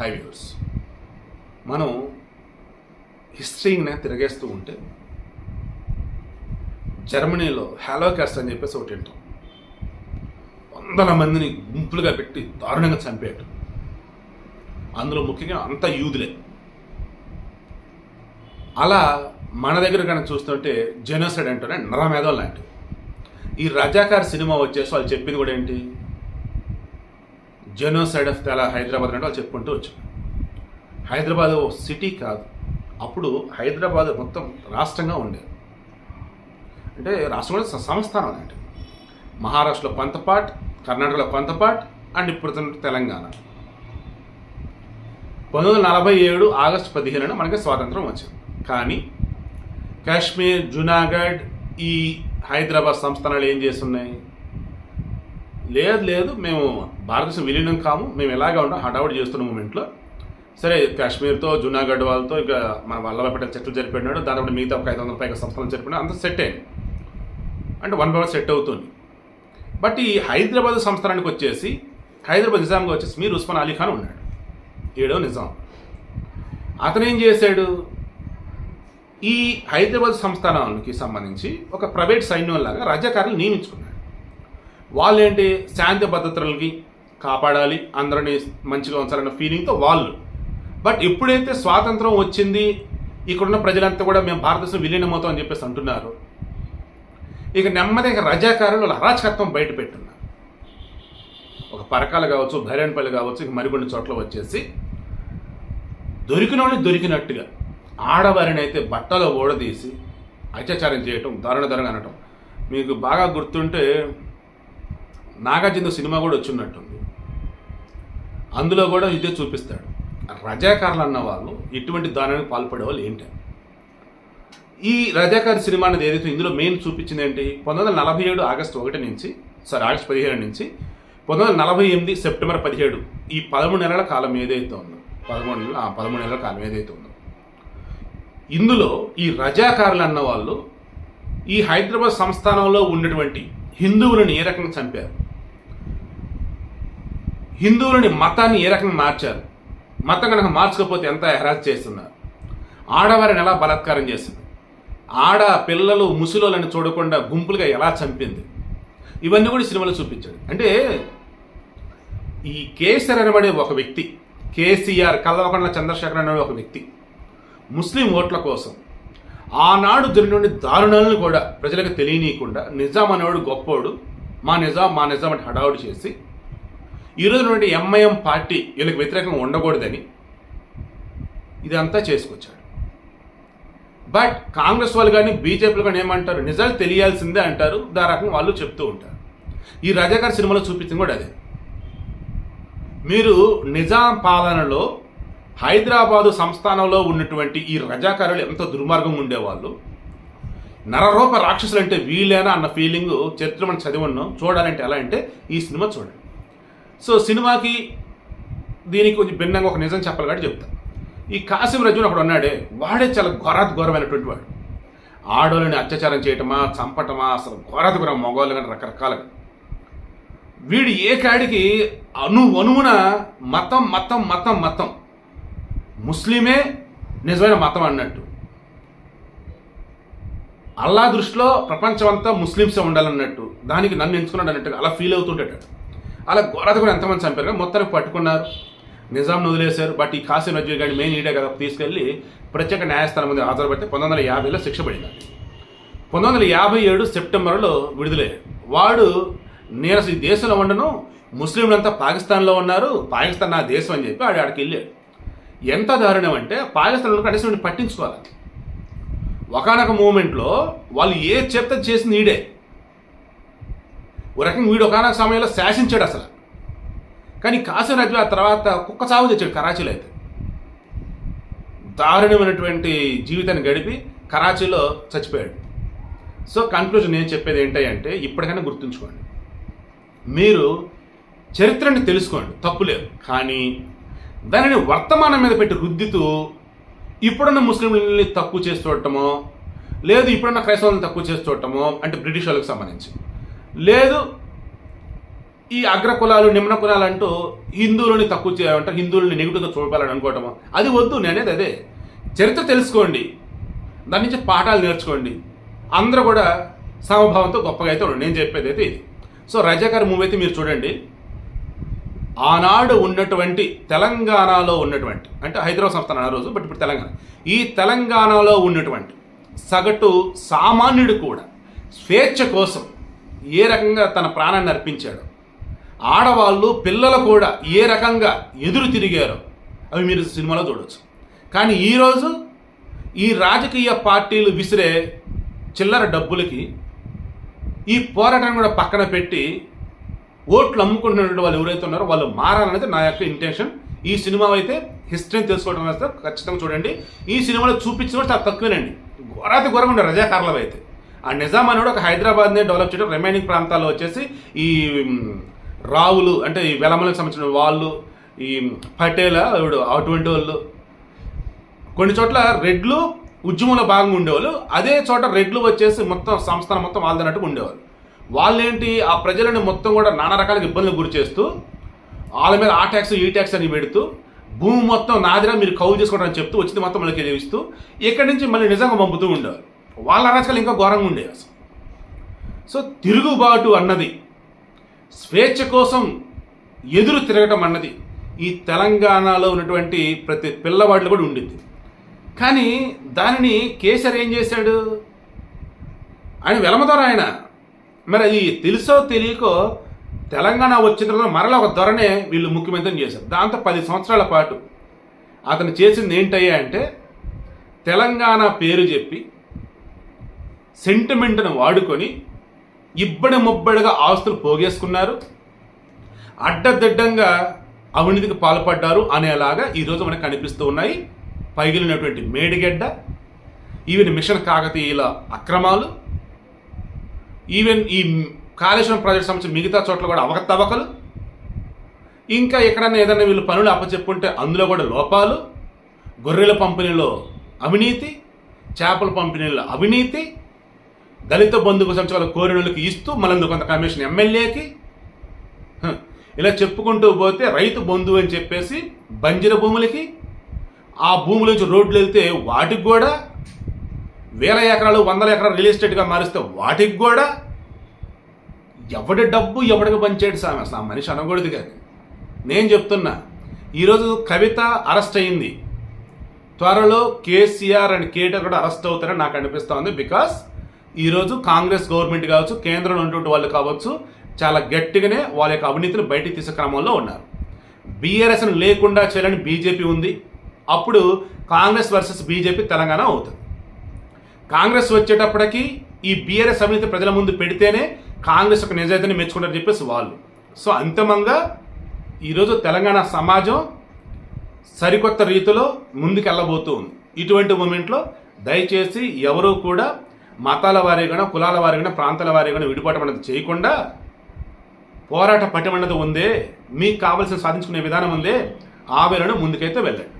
High viewers మనం హిస్టరీని తిరగేస్తూ ఉంటే జర్మనీలో హ్యాలోకాస్ట్ అని చెప్పేసి ఒకటి వింటాం. వందల మందిని గుంపులుగా పెట్టి దారుణంగా చంపేయటం. అందులో ముఖ్యంగా అంత యూదులే. అలా మన దగ్గర కనుక చూస్తుంటే జెనోసైడ్ అంటేనే నరమేధం లాంటివి. ఈ రజాకార్ సినిమా వచ్చేసి వాళ్ళు చెప్పింది కూడా ఏంటి? జెనోసైడ్ ఆఫ్ తెల హైదరాబాద్ అంటే వాళ్ళు చెప్పుకుంటూ వచ్చారు. హైదరాబాద్ ఓ సిటీ కాదు. అప్పుడు హైదరాబాద్ మొత్తం రాష్ట్రంగా ఉండేది. అంటే రాష్ట్రం కూడా సంస్థానం అంటే. మహారాష్ట్రలో పంతపాట్ కర్ణాటకలో పంతపాట్ అండ్ ఇప్పుడు తెలంగాణ. పంతొమ్మిది వందల నలభై ఏడు ఆగస్టు పదిహేనున మనకి స్వాతంత్రం వచ్చింది. కానీ కాశ్మీర్ జునాగఢ్ ఈ హైదరాబాద్ సంస్థానాలు ఏం చేస్తున్నాయి? లేదు లేదు మేము భారతదేశం విలీనం కాము మేము ఎలాగా ఉంటాం హడావుడి చేస్తున్న మూమెంట్లో. సరే కాశ్మీర్తో జునాగఢ్ వాళ్ళతో ఇక మన వల్లభ పటేల్ చెట్లు జరిపినాడు దాని మిగతా ఒక ఐదు వందల పైగా సంస్థలు జరిపినా అంత సెట్ అయింది అంటే వన్ బై వన్ సెట్ అవుతుంది. బట్ ఈ హైదరాబాద్ సంస్థానానికి వచ్చేసి హైదరాబాద్ నిజాంగా వచ్చేసి మీరు ఉస్మాన్ అలీ ఖాన్ ఉన్నాడు. ఏడో నిజాం. అతను ఏం చేశాడు? ఈ హైదరాబాద్ సంస్థానానికి సంబంధించి ఒక ప్రైవేట్ సైన్యం లాగా నియమించుకున్నాడు. వాళ్ళేంటి? శాంతి భద్రతలకి కాపాడాలి. అందరిని మంచిగా ఉంచాలన్న ఫీలింగ్తో వాళ్ళు. బట్ ఎప్పుడైతే స్వాతంత్రం వచ్చింది ఇక్కడున్న ప్రజలంతా కూడా మేము భారతదేశం విలీనమవుతాం అని చెప్పేసి అంటున్నారు. ఇక నెమ్మదిగా రజాకారులు వాళ్ళ అరాచకత్వం బయట పెట్టున్నారు. ఒక పరకాలు కావచ్చు భైరన్పల్లి కావచ్చు ఇక మరికొన్ని చోట్ల వచ్చేసి దొరికిన వాళ్ళు దొరికినట్టుగా ఆడవారిని అయితే బట్టలో ఓడదీసి అత్యాచారం చేయటం దారుణ దారుణ అనటం. మీకు బాగా గుర్తుంటే నాగార్జున సినిమా కూడా వచ్చినట్టుంది అందులో కూడా ఇదే చూపిస్తాడు. రజాకారులు అన్న వాళ్ళు ఇటువంటి దానానికి పాల్పడే వాళ్ళు ఏంటి? ఈ రజాకారి సినిమా అనేది ఏదైతే ఇందులో మెయిన్ చూపించింది ఏంటి? పంతొమ్మిది వందల నలభై ఏడు ఆగస్టు ఒకటి నుంచి సారీ ఆగస్టు పదిహేడు నుంచి పంతొమ్మిది వందల నలభై ఎనిమిది సెప్టెంబర్ పదిహేడు ఈ పదమూడు నెలల కాలం ఏదైతే ఉందో పదమూడు నెలల పదమూడు నెలల కాలం ఏదైతే ఉందో ఇందులో ఈ రజాకారులు అన్న వాళ్ళు ఈ హైదరాబాద్ సంస్థానంలో ఉన్నటువంటి హిందువులను ఏ రకంగా చంపారు? హిందువులని మతాన్ని ఏ రకంగా మార్చారు? మతం కనుక మార్చకపోతే ఎంత హెరాస్ చేస్తున్నారు? ఆడవారిని ఎలా బలాత్కారం చేసింది? ఆడ పిల్లలు ముసలోళ్ళని చూడకుండా గుంపులుగా ఎలా చంపింది? ఇవన్నీ కూడా సినిమాలు సినిమాలో చూపించాడు. అంటే ఈ కేసీఆర్ అనబడే ఒక వ్యక్తి కేసీఆర్ కల్వకొండ చంద్రశేఖర్ అనే ఒక వ్యక్తి ముస్లిం ఓట్ల కోసం ఆనాడు జరిగిన దారుణాలను కూడా ప్రజలకు తెలియనీయకుండా నిజాం అనేవాడు గొప్పోడు మా నిజాం మా నిజాం అంటే హడావుడు చేసి ఈరోజు నుండి ఎంఐఎం పార్టీ వీళ్ళకి వ్యతిరేకంగా ఉండకూడదని ఇదంతా చేసుకొచ్చాడు. బట్ కాంగ్రెస్ వాళ్ళు కానీ బీజేపీలు కానీ ఏమంటారు? నిజాలు తెలియాల్సిందే అంటారు. దా రకం వాళ్ళు చెప్తూ ఉంటారు. ఈ రజాకర్ సినిమాలో చూపించింది కూడా అదే. మీరు నిజాం పాలనలో హైదరాబాదు సంస్థానంలో ఉన్నటువంటి ఈ రజాకారులు ఎంత దుర్మార్గం ఉండేవాళ్ళు. నరరూప రాక్షసులు అంటే వీలేనా అన్న ఫీలింగ్ చరిత్ర మనం చదివన్నాం చూడాలంటే ఎలా అంటే ఈ సినిమా చూడండి. సో సినిమాకి దీనికి కొంచెం భిన్నంగా ఒక నిజం చెప్పాలి కాబట్టి చెప్తా. ఈ కాసిం రజున్ అక్కడ ఉన్నాడే వాడే చాలా ఘోరాత్ ఘోరమైనటువంటి వాడు. ఆడోళ్ళని అత్యాచారం చేయటమా చంపటమా అసలు ఘోరాత్ ఘోరం మగవాళ్ళు కానీ రకరకాలుగా. వీడు ఏ కాడికి అను అనువున మతం మతం మతం మతం. ముస్లిమే నిజమైన మతం అన్నట్టు. అల్లా దృష్టిలో ప్రపంచం అంతా ముస్లిమ్సే ఉండాలన్నట్టు. దానికి నన్ను ఎంచుకున్నాడు అన్నట్టుగా అలా ఫీల్ అవుతుంటాడు. అలా ఘోరత కూడా ఎంతమంది చంపారు? కానీ మొత్తానికి పట్టుకున్నారు. నిజాం వదిలేశారు బట్ ఈ కాశీ నజీర్ గారి మెయిన్ ఈడే కదా తీసుకెళ్ళి ప్రత్యేక న్యాయస్థానం ముందు హాజరుపడితే పంతొమ్మిది వందల యాభైలో శిక్ష పడింది. పంతొమ్మిది వందల యాభై ఏడు సెప్టెంబర్లో విడుదలయ్యాడు వాడు నేను అసలు ఈ దేశంలో ఉండను ముస్లింలంతా పాకిస్తాన్లో ఉన్నారు పాకిస్తాన్ నా దేశం అని చెప్పి ఆడు ఆడికి వెళ్ళాడు. ఎంత దారుణం అంటే పాకిస్తాన్లో కనీసం పట్టించుకోవాలి. ఒకనొక మూమెంట్లో వాళ్ళు ఏ చెప్తే చేసింది ఈడే. ఓ రకంగా వీడు ఒకనొక సమయంలో శాసించాడు అసలు. కానీ కాసిం రజ్వీ ఆ తర్వాత కుక్క సాగు తెచ్చాడు కరాచీలో అయితే. దారుణమైనటువంటి జీవితాన్ని గడిపి కరాచీలో చచ్చిపోయాడు. సో కన్క్లూజన్ నేను చెప్పేది ఏంటంటే ఇప్పటికైనా గుర్తుంచుకోండి. మీరు చరిత్రని తెలుసుకోండి తప్పులేదు కానీ దానిని వర్తమానం మీద పెట్టి రుద్దితూ ఇప్పుడున్న ముస్లింలని తక్కువ చేసి చూడటమో లేదు ఇప్పుడున్న క్రైస్తవులను తక్కువ చేసి చూడటమో అంటే బ్రిటిష్ వాళ్ళకి సంబంధించి. లేదు. ఈ అగ్ర కులాలు నిమ్న కులాలు అంటూ హిందువులని తక్కువ చేయాలంటే హిందువులని నెగిటివ్గా చూపాలని అనుకోవటము? అది వద్దు నేనేది అదే. చరిత్ర తెలుసుకోండి. దాని నుంచి పాఠాలు నేర్చుకోండి. అందరూ కూడా సమభావంతో గొప్పగా అయితే ఉండండి. నేను చెప్పేది అయితే ఇది. సో రజాకర్ మూవీ అయితే మీరు చూడండి. ఆనాడు ఉన్నటువంటి తెలంగాణలో ఉన్నటువంటి అంటే హైదరాబాద్ సంస్థానం ఆ రోజు బట్ ఇప్పుడు తెలంగాణ. ఈ తెలంగాణలో ఉన్నటువంటి సగటు సామాన్యుడు కూడా స్వేచ్ఛ కోసం ఏ రకంగా తన ప్రాణాన్ని అర్పించాడు? ఆడవాళ్ళు పిల్లలు కూడా ఏ రకంగా ఎదురు తిరిగారో అవి మీరు సినిమాలో చూడవచ్చు కానీ ఈరోజు ఈ రాజకీయ పార్టీలు విసిరే చిల్లర డబ్బులకి ఈ పోరాటం కూడా పక్కన పెట్టి ఓట్లు అమ్ముకుంటున్నటువంటి వాళ్ళు ఎవరైతే ఉన్నారో వాళ్ళు మారాలనేది నా యొక్క ఇంటెన్షన్ ఈ సినిమా అయితే హిస్టరీని తెలుసుకోవడం వస్తే ఖచ్చితంగా చూడండి. ఈ సినిమాలో చూపించిన కూడా చాలా తక్కువేనండి. ఘోరాతి ఘోరంగా ఉండే రజాకారులు అయితే. ఆ నిజాం అనేవాడు ఒక హైదరాబాద్నే డెవలప్ చేయడం రిమైనింగ్ ప్రాంతాల్లో వచ్చేసి ఈ రావులు అంటే ఈ వెలమలకు సంబంధించిన వాళ్ళు ఈ పటేల ఇవిడు అటువంటి వాళ్ళు. కొన్ని చోట్ల రెడ్లు ఉద్యమంలో భాగంగా ఉండేవాళ్ళు. అదే చోట రెడ్లు వచ్చేసి మొత్తం సంస్థను మొత్తం వాళ్ళదన్నట్టుగా ఉండేవాళ్ళు. వాళ్ళేంటి ఆ ప్రజలను మొత్తం కూడా నానా రకాల ఇబ్బందులకు గురి చేస్తూ వాళ్ళ మీద ఆ ట్యాక్స్ ఈ ట్యాక్స్ అని పెడుతూ భూమి మొత్తం నాదిరా మీరు కౌలు చేసుకోవడం అని చెప్తూ వచ్చింది మొత్తం మళ్ళీ ఇస్తూ ఇక్కడి నుంచి మళ్ళీ నిజంగా పంపుతూ ఉండేవారు వాళ్ళ అరాచకాలు ఇంకా ఘోరంగా ఉండేవి అసలు. సో తిరుగుబాటు అన్నది స్వేచ్ఛ కోసం ఎదురు తిరగటం అన్నది ఈ తెలంగాణలో ఉన్నటువంటి ప్రతి పిల్లవాడిలో కూడా ఉండింది. కానీ దానిని కేసీఆర్ ఏం చేశాడు? ఆయన వెలమదొర ఆయన. మరి అది తెలుసో తెలియకో తెలంగాణ వచ్చిన తర్వాత మరలా ఒక ధొరనే వీళ్ళు ముఖ్యమంత్రిని చేశారు. దాంతో పది సంవత్సరాల పాటు అతను చేసింది ఏంటయ్యా అంటే తెలంగాణ పేరు చెప్పి సెంటిమెంట్ను వాడుకొని ఇబ్బడి ముబ్బడిగా ఆస్తులు పోగేసుకున్నారు. అడ్డదిడ్డంగా అవినీతికి పాల్పడ్డారు అనేలాగా ఈరోజు మనకు కనిపిస్తూ ఉన్నాయి. పైగిలినటువంటి మేడిగడ్డ ఈవెన్ మిషన్ కాకతీయుల అక్రమాలు ఈవెన్ ఈ కాళేశ్వరం ప్రాజెక్ట్ సంబంధించిన మిగతా చోట్ల కూడా అవకతవకలు. ఇంకా ఎక్కడన్నా ఏదైనా వీళ్ళు పనులు అప్పచెప్పుంటే అందులో కూడా లోపాలు గొర్రెల పంపిణీలో అవినీతి చేపల పంపిణీలో అవినీతి దళిత బంధుకు సంచాల కోరినలకు ఇస్తూ మళ్ళీ కొంత కమిషన్ ఎమ్మెల్యేకి? ఇలా చెప్పుకుంటూ పోతే రైతు బంధువు అని చెప్పేసి బంజర భూములకి ఆ భూముల నుంచి రోడ్లు వెళ్తే వాటికి కూడా వేల ఎకరాలు వందల ఎకరాలు రియల్ ఎస్టేట్గా మారిస్తే వాటికి కూడా ఎవడి డబ్బు ఎవడికి పనిచేయడు సామె అసలు ఆ మనిషి అనకూడదు కానీ నేను చెప్తున్నా ఈరోజు కవిత అరెస్ట్ అయింది. త్వరలో కేసీఆర్ అండ్ కేటీఆర్ కూడా అరెస్ట్ అవుతారని నాకు అనిపిస్తోంది బికాస్ ఈరోజు కాంగ్రెస్ గవర్నమెంట్ కావచ్చు కేంద్రంలో ఉన్నటువంటి వాళ్ళు కావచ్చు చాలా గట్టిగానే వాళ్ళ యొక్క అవినీతిని బయటికి తీసే క్రమంలో ఉన్నారు. బీఆర్ఎస్ను లేకుండా చేయాలని బీజేపీ ఉంది. అప్పుడు కాంగ్రెస్ వర్సెస్ బీజేపీ తెలంగాణ అవుతుంది. కాంగ్రెస్ వచ్చేటప్పటికి ఈ బీఆర్ఎస్ అవినీతి ప్రజల ముందు పెడితేనే కాంగ్రెస్ యొక్క నిజాయితీని మెచ్చుకుంటారని చెప్పేసి వాళ్ళు. సో అంతిమంగా ఈరోజు తెలంగాణ సమాజం సరికొత్త రీతిలో ముందుకెళ్ళబోతూ ఉంది. ఇటువంటి మూమెంట్లో దయచేసి ఎవరూ కూడా మతాల వారీగా కులాల వారీగా ప్రాంతాల వారీగా విడిపోవటం అనేది చేయకుండా పోరాట పట్టమన్నది ఉందే మీకు కావలసిన సాధించుకునే విధానం ఉందే ఆ వేళను ముందుకైతే వెళ్ళండి.